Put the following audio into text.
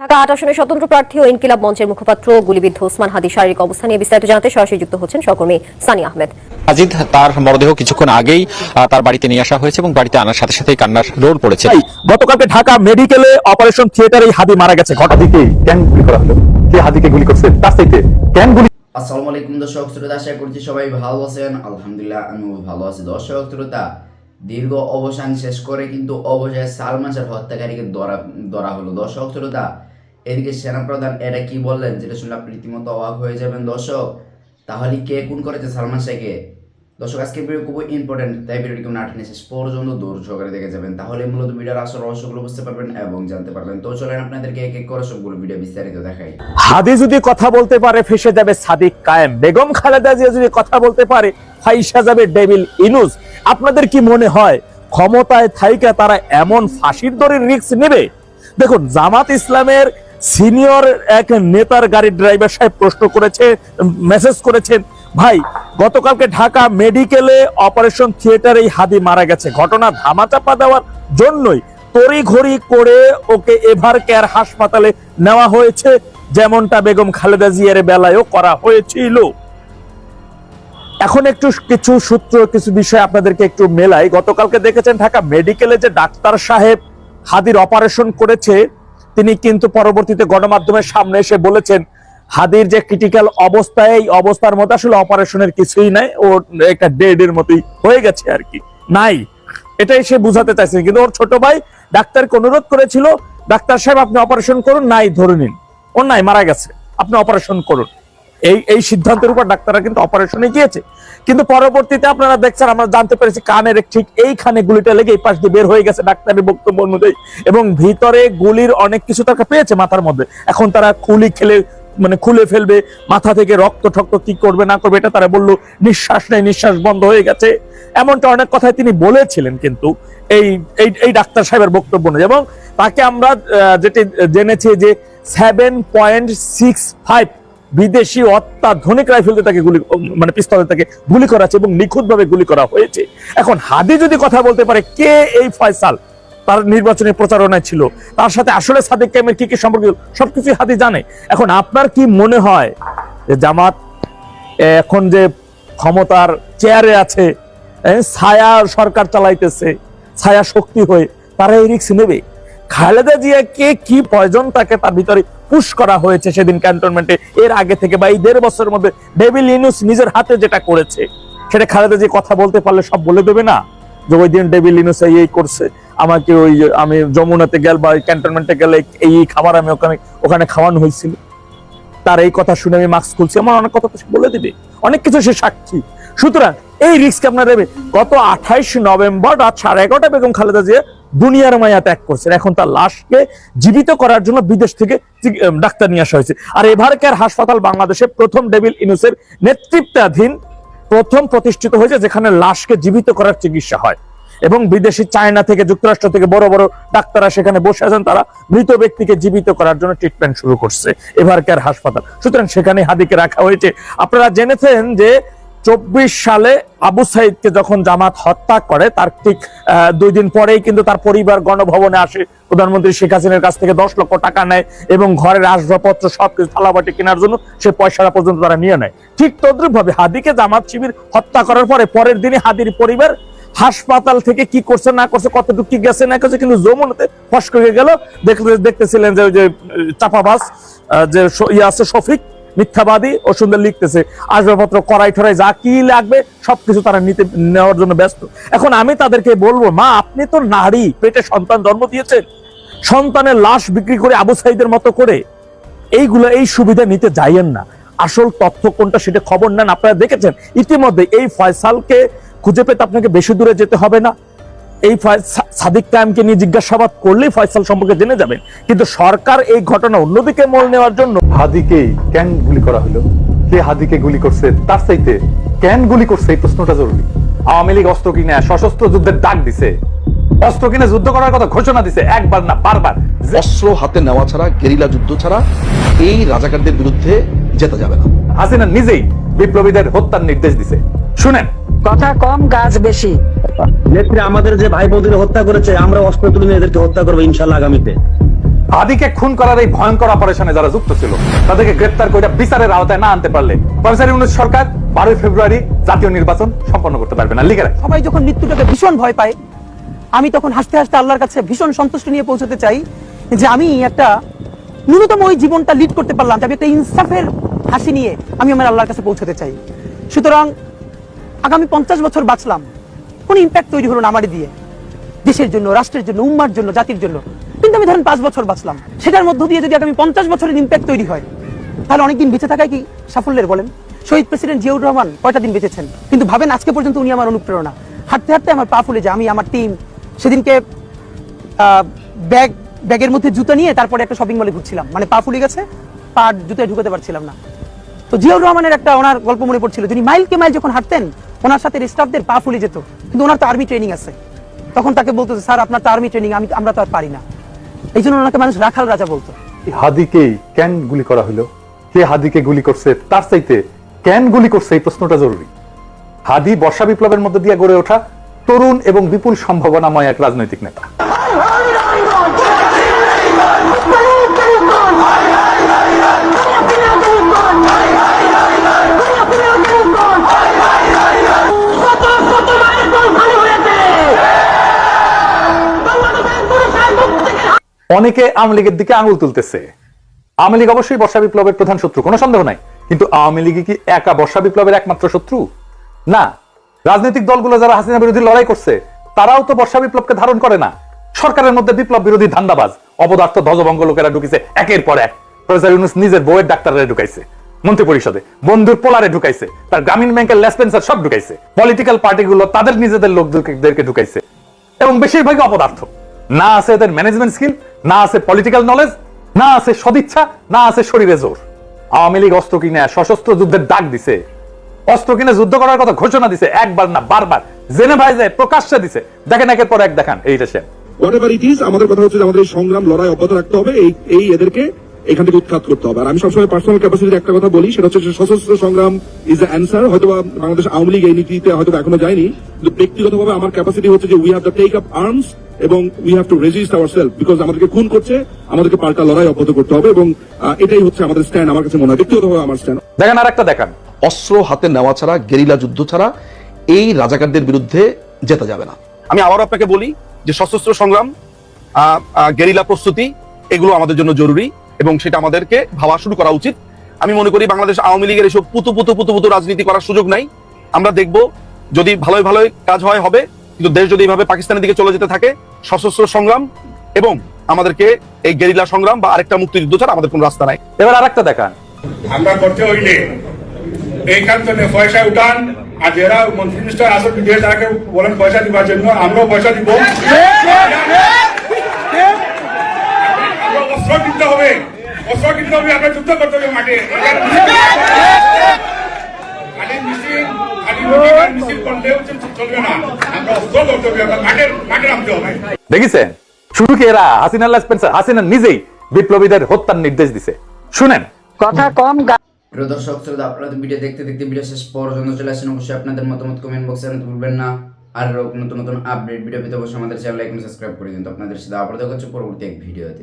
ঢাকা আট আসনের স্বতন্ত্র প্রার্থী ও ইনকিলাব মঞ্চের মুখপাত্র গুলিবিদ্ধ ওসমান হাদি শারীরিক অবস্থা নিয়ে বিস্তারিত জানাতে সরাসরি যুক্ত হচ্ছেন সহকর্মী সানি আহমেদ। আজিদ তার মরদেহ কিছুক্ষণ আগেই তার বাড়িতে নিয়ে আসা হয়েছে এবং বাড়িতে আনার সাথে সাথেই কান্নার রোল পড়েছে। গতকালকে ঢাকা মেডিকেলে অপারেশন থিয়েটারে হাদি মারা গেছে। ঘটা হাদিকে কেন গুলি করা হলো? কে হাদিকে গুলি করছে? তার চাইতে কেন গুলি আসসালামু আলাইকুম দর্শক শ্রোতা আশা করছি সবাই ভালো আছেন। আলহামদুলিল্লাহ আমিও ভালো আছি। দর্শক শ্রোতা দীর্ঘ অবসান শেষ করে কিন্তু অবশেষে সালমান শাহ হত্যাকারীকে ধরা ধরা হলো। দর্শক শ্রোতা এদিকে সেনাপ্রধান এটা কি বললেন? যেটা শুনলে আপনি রীতিমতো অবাক হয়ে যাবেন। দর্শক, তাহলে কে কোন করেছে সালমান শাহকে? দর্শক, আজকে ভিডিও খুব ইম্পর্টেন্ট তাই ভিডিওটি কেমন আটেনে শেষ পর্যন্ত দূর সহকারে দেখে যাবেন। তাহলে মূলত ভিডিওর আসল রহস্যগুলো বুঝতে পারবেন এবং জানতে পারবেন। তো চলেন আপনাদেরকে এক এক করে সবগুলো ভিডিও বিস্তারিত দেখাই। হাদি যদি কথা বলতে পারে, ফেসে যাবে সাদিক কায়েম। বেগম খালেদা জিয়া যদি কথা বলতে পারে, ফাইসা যাবে ডেভিল ইনুস আপনাদের কি মনে হয়, ক্ষমতায় থাইকা তারা এমন ফাঁসির দরের রিস্ক নেবে? দেখুন, জামাত ইসলামের সিনিয়র এক নেতার গাড়ির ড্রাইভার সাহেব প্রশ্ন করেছে, মেসেজ করেছেন, ভাই, গতকালকে ঢাকা মেডিকেলে অপারেশন থিয়েটারে এই হাদি মারা গেছে। ঘটনা ধামাচাপা দেওয়ার জন্যই তড়িঘড়ি করে ওকে এভার কেয়ার হাসপাতালে নেওয়া হয়েছে। যেমনটা বেগম খালেদা জিয়ার বেলায়ও করা হয়েছিল। এখন একটু কিছু সূত্র, কিছু বিষয় আপনাদেরকে একটু মেলাই। গতকালকে দেখেছেন ঢাকা মেডিকেলে যে ডাক্তার সাহেব হাদির অপারেশন করেছে তিনি কিন্তু পরবর্তীতে গণমাধ্যমের সামনে এসে বলেছেন, হাদির যে ক্রিটিক্যাল অবস্থায় এই অবস্থার মধ্যে আসলে অপারেশনের কিছুই নাই, ও একটা ডেড এর মতোই হয়ে গেছে আর কি। নাই। এটাই সে বুঝাতে চাইছে। কিন্তু ওর ছোট ভাই ডাক্তারকে অনুরোধ করেছিল, ডাক্তার সাহেব আপনি অপারেশন করুন, নাই ধরে নিন। ও নাই, মারা গেছে। আপনি অপারেশন করুন। এই এই সিদ্ধান্তের উপর ডাক্তাররা কিন্তু অপারেশনে গিয়েছে। কিন্তু পরবর্তীতে আপনারা দেখছেন, আমরা জানতে পেরেছি কানের ঠিক এইখানে গুলিটা লেগে এই পাশ দিয়ে বের হয়ে গেছে ডাক্তারের বক্তব্য অনুযায়ী। এবং ভিতরে গুলির অনেক কিছু তারা পেয়েছে মাথার মধ্যে। এখন তারা খুলি খেলে মানে খুলে ফেলবে, মাথা থেকে রক্ত ঠক্ত কি করবে, না করবে, এটা তারা বলল, নিঃশ্বাস নেই, নিঃশ্বাস বন্ধ হয়ে গেছে। এমনটা অনেক কথাই তিনি বলেছিলেন কিন্তু এই এই ডাক্তার সাহেবের বক্তব্য অনুযায়ী। এবং তাকে আমরা যেটি জেনেছি যে সেভেন পয়েন্ট সিক্স ফাইভ বিদেশি অত্যাধুনিক রাইফেল দিয়ে তাকে গুলি মানে পিস্তলে তাকে গুলি করা হয়েছে এবং নিখুঁত ভাবে গুলি করা হয়েছে। এখন হাদি যদি কথা বলতে পারে, কে এই ফয়সাল? তার নির্বাচনী প্রচারণায় ছিল। তার সাথে আসলে সাদিক কাইমের কি কি সম্পর্ক? সবকিছু হাদি জানে। এখন আপনার কি মনে হয় যে জামাত এখন যে ক্ষমতার চেয়ারে আছে ছায়া সরকার চালাইতেছে, ছায়া শক্তি হয়ে তারা এই রিক্স নেবে? খালেদা জিয়াকে কি পয়জন তাকে তার ভিতরে পুশ করা হয়েছে সেদিন ক্যান্টনমেন্টে এর আগে থেকে বা এই দেড় বছরের মধ্যে ডেভিল ইনুস নিজের হাতে যেটা করেছে, সেটা খালেদা জিয়া কথা বলতে পারলে সব বলে দেবে না? যে ওই দিন ডেভিল ইনুস এই করছে, আমাকে ওই আমি যমুনাতে গেল বা ক্যান্টনমেন্টে গেলে এই খাবার আমি ওখানে ওখানে খাওয়ানো হয়েছিল। তার এই কথা শুনে আমি মাস্ক খুলছি, আমার অনেক কথা তো বলে দিবে। অনেক কিছু সে সাক্ষী। সুতরাং এই রিস্ক আপনার দেবে। গত আঠাইশ নভেম্বর রাত সাড়ে এগারোটা বেগম খালেদা জিয়া দুনিয়ার মায়া ত্যাগ করছেন। এখন তার লাশকে জীবিত করার জন্য বিদেশ থেকে ডাক্তার নিয়ে আসা হয়েছে। আর এভারকের হাসপাতাল বাংলাদেশে প্রথম ডেভিল ইনুসের নেতৃত্বাধীন প্রথম প্রতিষ্ঠিত হয়েছে, যেখানে লাশকে জীবিত করার চিকিৎসা হয়। এবং বিদেশি চায়না থেকে, যুক্তরাষ্ট্র থেকে বড় বড় ডাক্তাররা সেখানে বসে আছেন। তারা মৃত ব্যক্তিকে জীবিত করার জন্য ট্রিটমেন্ট শুরু করছে। এভারকেয়ার হাসপাতাল। সুতরাং সেখানে হাদিকে রাখা হয়েছে। আপনারা জেনেছেন যে চব্বিশ সালে আবু সাইদকে যখন জামাত হত্যা করে, তার ঠিক দুই দিন পরেই কিন্তু তার পরিবার গণভবনে আসে। প্রধানমন্ত্রী শেখ হাসিনার কাছ থেকে দশ লক্ষ টাকা নেয় এবং ঘরের আসবাবপত্র সবকিছু, থালাবাটি কেনার জন্য সে পয়সাটা পর্যন্ত তারা নিয়ে নেয়। ঠিক তদ্রুপ ভাবে হাদিকে জামাত শিবির হত্যা করার পরে পরের দিনে হাদির পরিবার হাসপাতাল থেকে কি করছে, না করছে, কতটুকু কি গেছে, না করছে কিন্তু যমুনাতে ফস করে গেল। দেখতে, দেখতেছিলেন যে ওই যে চাপাবাস যে ইয়ে আছে শফিক মিথ্যাবাদী ও সুন্দর লিখতেছে। আসবাবপত্র কড়াই ঠরাই যা কি লাগবে, সবকিছু তারা নিতে, নেওয়ার জন্য ব্যস্ত। এখন আমি তাদেরকে বলব, মা, আপনি তো নারী, পেটে সন্তান জন্ম দিয়েছেন। সন্তানের লাশ বিক্রি করে আবু সাইদের মতো করে এইগুলো, এই সুবিধা নিতে যাইয়েন না। আসল তথ্য কোনটা সেটা খবর নেন, আপনারা দেখেছেন। ইতিমধ্যে এই ফয়সালকে খুঁজে পেতে আপনাকে বেশি দূরে যেতে হবে না। এই সাদিক কায়েমকে নিয়ে জিজ্ঞাসাবাদ করলেই ফয়সাল সম্পর্কে জেনে যাবেন। কিন্তু সরকার এই ঘটনা অন্যদিকে মোড় নেওয়ার জন্য হাদিকে কেন গুলি করা হলো? কে হাদিকে গুলি করছে? তার চাইতে কেন গুলি করছে? এই প্রশ্নটা জরুরি। আওয়ামী লীগ অস্ত্র কিনে সশস্ত্র যুদ্ধের ডাক দিছে। অস্ত্র কিনে যুদ্ধ করার কথা ঘোষণা দিছে একবার না বারবার। অস্ত্র হাতে নেওয়া ছাড়া গেরিলা যুদ্ধ ছাড়া এই রাজাকারদের বিরুদ্ধে যেতে যাবে না। হাসিনা নিজেই বিপ্লবীদের হত্যার নির্দেশ দিছে। শুনেন কথা কম কাজ বেশি। নেত্রী আমাদের যে ভাই বোনদের হত্যা করেছে আমরা অস্ত্র তুলে নিয়ে এদেরকে হত্যা করব ইনশাল্লাহ আগামীতে। হাদিকে খুন করার এই ভয়ঙ্কর অপারেশনে যারা যুক্ত ছিল তাদেরকে গ্রেপ্তার করে বিচারের আওতায় না আনতে পারলে প্রফেসর ইউনুস সরকার বারোই ফেব্রুয়ারি জাতীয় নির্বাচন সম্পন্ন করতে পারবে না। লিখে সবাই যখন মৃত্যুটাকে ভীষণ ভয় পায় আমি তখন হাসতে হাসতে আল্লাহর কাছে ভীষণ সন্তুষ্ট নিয়ে পৌঁছতে চাই যে আমি একটা ন্যূনতম ওই জীবনটা লিড করতে পারলাম যে আমি একটা ইনসাফের হাসি নিয়ে আমি আমার আল্লাহর কাছে পৌঁছতে চাই। সুতরাং আগামী পঞ্চাশ বছর বাঁচলাম। কোনো ইম্প্যাক্ট তৈরি হলো না আমারই দিয়ে। দেশের জন্য, রাষ্ট্রের জন্য, উম্মার জন্য, জাতির জন্য। কিন্তু আমি ধরেন পাঁচ বছর বাঁচলাম। সেটার মধ্য দিয়ে যদি আগামী পঞ্চাশ বছরের ইম্প্যাক্ট তৈরি হয়, তাহলে অনেকদিন বেঁচে থাকায় কি সাফল্যের বলেন? শহীদ প্রেসিডেন্ট জিয়াউর রহমান কয়টা দিন বেঁচেছেন? কিন্তু ভাবেন আজকে পর্যন্ত উনি আমার অনুপ্রেরণা। হাঁটতে হাঁটতে আমার পা ফুলে যায়, আমি, আমার টিম সেদিনকে ব্যাগ ব্যাগের মধ্যে জুতো নিয়ে তারপরে একটা শপিং মলে ঘুরছিলাম। মানে পা ফুলে গেছে, পা জুতোয় ঢুকাতে পারছিলাম না। তো জিয়াউর রহমানের একটা ওনার গল্প মনে পড়ছিল। যিনি মাইলকে মাইল যখন হাঁটতেন, ওনার সাথে স্টাফদের পা ফুলে যেত। কিন্তু ওনার তো আর্মি ট্রেনিং আছে। তখন তাকে বলতো স্যার, আপনার তো আর্মি ট্রেনিং আমি আমরা তো আর পারি না। এই জন্য ওনাকে মানুষ রাখাল রাজা বলতো। এই হাদিকেই কেন গুলি করা হলো? কে হাদিকে গুলি করছে? তার চাইতে কেন গুলি করছে? এই প্রশ্নটা জরুরি। হাদি বর্ষা বিপ্লবের মধ্যে দিয়ে গড়ে ওঠা তরুণ এবং বিপুল সম্ভাবনাময় এক রাজনৈতিক নেতা। অনেকে আওয়ামী লীগের দিকে আঙুল তুলতেছে। আওয়ামী লীগ অবশ্যই বর্ষা বিপ্লবের প্রধান শত্রু, কোনো সন্দেহ নাই। কিন্তু আওয়ামী লীগ কি একা বর্ষা বিপ্লবের একমাত্র শত্রু? না। রাজনৈতিক দলগুলো যারা হাসিনা বিরোধী লড়াই করছে, তারাও তো বর্ষা বিপ্লবকে ধারণ করে না। সরকারের মধ্যে বিপ্লব বিরোধী ধান্দাবাজ, অবদার্থ ধ্বজভঙ্গ লোকেরা ঢুকেছে একের পর এক। প্রফেসর ইউনুস নিজের বউয়ের ডাক্তাররা ঢুকাইছে মন্ত্রী পরিষদে বন্ধুর পোলারে ঢুকাইছে, তার গ্রামীণ ব্যাংকের লেসপেন্সার সব ঢুকাইছে। পলিটিক্যাল পার্টিগুলো তাদের নিজেদের লোকদেরকে ঢুকাইছে। এবং বেশিরভাগই অপদার্থ। না আছে এদের ম্যানেজমেন্ট স্কিল না আছে পলিটিক্যাল নলেজ না আছে সদিচ্ছা, না আছে শরীরে জোর। আওয়ামী লীগ অস্ত্র কিনে, সশস্ত্র যুদ্ধের ডাক দিছে। অস্ত্র কিনে যুদ্ধ করার কথা ঘোষণা দিছে একবার না বারবার। জেনে ভাই যায়, প্রকাশ্যে দিছে। দেখেন একের পর এক দেখান এইটা সে আমাদের কথা হচ্ছে আমাদের সংগ্রাম, লড়াই অব্যাহত রাখতে হবে, এই এই এদেরকে এখান থেকে উৎখাত করতে হবে। আর আমি সবসময় পার্সোনাল ক্যাপাসিটির একটা কথা বলি, সেটা হচ্ছে সশস্ত্র সংগ্রাম ইজ অ্যান্সার হয়তো বাংলাদেশ আওয়ামী লীগ এই নীতিতে হয়তো এখনও যায়নি ব্যক্তিগতভাবে আমার ক্যাপাসিটি হচ্ছে যে we have the take up arms এবং we have to resist our self because আমাদেরকে খুন করছে, আমাদেরকে পাল্টা লড়াই অব্যাহত করতে হবে এবং এটাই হচ্ছে আমাদের স্ট্যান্ড আমার কাছে মনে হয়। ব্যক্তিগতভাবে আমার স্ট্যান্ড দেখেন আর একটা দেখান। অস্ত্র হাতে নেওয়া ছাড়া, গেরিলা যুদ্ধ ছাড়া এই রাজাকারদের বিরুদ্ধে জেতা যাবে না। আমি আবার আপনাকে বলি যে সশস্ত্র সংগ্রাম গেরিলা প্রস্তুতি, এগুলো আমাদের জন্য জরুরি এবং সেটা আমাদেরকে ভাবা শুরু করা উচিত। আমি মনে করি বাংলাদেশ আওয়ামী লীগের এসব পুতু পুতু পুতু পুতু রাজনীতি করার সুযোগ নাই। আমরা দেখব যদি ভালোই ভালোই কাজ হয়, হবে। কিন্তু দেশ যদি এইভাবে পাকিস্তানের দিকে চলে যেতে থাকে সশস্ত্র সংগ্রাম এবং আমাদেরকে এই গেরিলা সংগ্রাম বা আরেকটা মুক্তিযুদ্ধ ছাড়া আমাদের কোনো রাস্তা নাই। এবার আর একটা দেখান। আমরা করতে হইলে এইখান থেকে পয়সা উঠান আর যারা মন্ত্রী মিনিস্টার আসল বিদেশ তাকে বলেন পয়সা দিবার জন্য আমরাও পয়সা দিব। আমরা অস্ত্র কিনতে হবে। অস্ত্র কিনতে হবে আমরা যুদ্ধ করতে হবে মাঠে। দেখেছেন শুরু কি এরা হাসিনা স্পেন্সার হাসিনা নিজেই বিপ্লবীদের হত্যার নির্দেশ দিছে। শুনেন। কথা কম প্রিয় দর্শক শ্রোতা আপনাদের ভিডিও দেখতে দেখতে ভিডিও শেষ পর্যন্ত চলে আসেন। অবশ্যই আপনাদের মতামত কমেন্ট বক্সে জানাতে ভুলবেন না। আর নতুন নতুন আপডেট ভিডিও পেতে অবশ্যই আমাদের চ্যানেল লাইক সাবস্ক্রাইব করে দিন। তো আপনাদের সাথে আবার দেখা হচ্ছে পরবর্তী এক ভিডিওতে